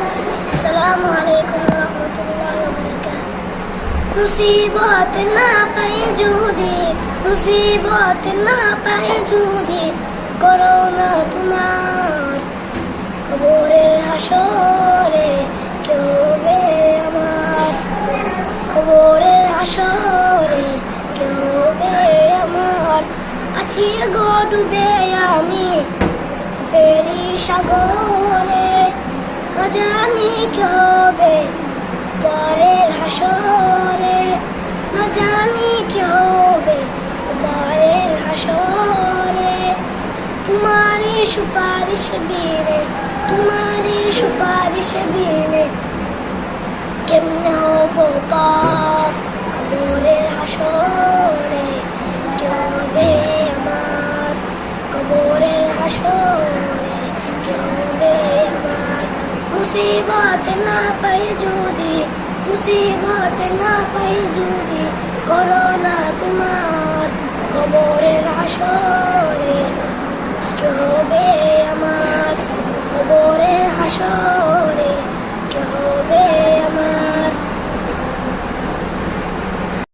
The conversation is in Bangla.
আসসালামু আলাইকুম রহমতুল্লাহ মুসিবত না পাই যদি মুসিবত না পাই যদি করো না তোমার খবরের হাসরে, কেউ আমার খবরের হাসরে, কেউ আমার। আছি গো ডুবে আমি, পেরি সাগরে জানি কি হবে পরের হাসরে না জানি কি হবে পরের হাসরে তোমারই সুপারিশ বিনে, তোমারই সুপারিশ বিনে। কেমনে হব পাপ? খবরের হাসরে কে হবে আমার? খবরের হাসরে কে হবে আমার মুসিবত না পাই যদি মুসিবত না পাই যদি করো না তোমার খবরের হাসরে